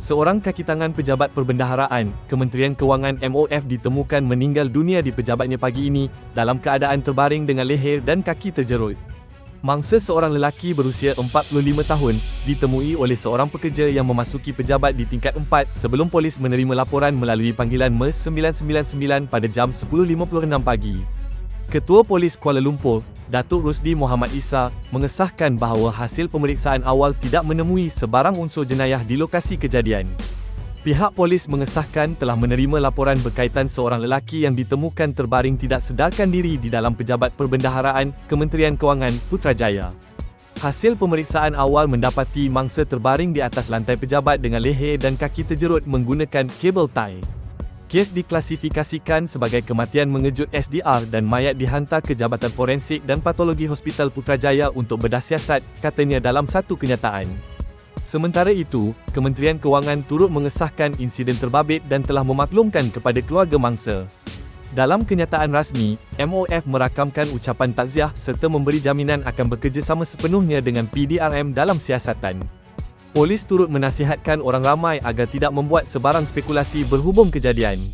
Seorang kaki tangan pejabat perbendaharaan, Kementerian Kewangan MOF ditemukan meninggal dunia di pejabatnya pagi ini dalam keadaan terbaring dengan leher dan kaki terjerut. Mangsa seorang lelaki berusia 45 tahun ditemui oleh seorang pekerja yang memasuki pejabat di tingkat 4 sebelum polis menerima laporan melalui panggilan MERS 999 pada jam 10.56 pagi. Ketua Polis Kuala Lumpur, Datuk Rusdi Muhammad Isa, mengesahkan bahawa hasil pemeriksaan awal tidak menemui sebarang unsur jenayah di lokasi kejadian. Pihak polis mengesahkan telah menerima laporan berkaitan seorang lelaki yang ditemukan terbaring tidak sedarkan diri di dalam pejabat perbendaharaan Kementerian Kewangan Putrajaya. Hasil pemeriksaan awal mendapati mangsa terbaring di atas lantai pejabat dengan leher dan kaki terjerut menggunakan kabel tie. Kes diklasifikasikan sebagai kematian mengejut SDR dan mayat dihantar ke Jabatan Forensik dan Patologi Hospital Putrajaya untuk berdasiasat, katanya dalam satu kenyataan. Sementara itu, Kementerian Kewangan turut mengesahkan insiden terbabit dan telah memaklumkan kepada keluarga mangsa. Dalam kenyataan rasmi, MOF merakamkan ucapan takziah serta memberi jaminan akan bekerjasama sepenuhnya dengan PDRM dalam siasatan. Polis turut menasihatkan orang ramai agar tidak membuat sebarang spekulasi berhubung kejadian.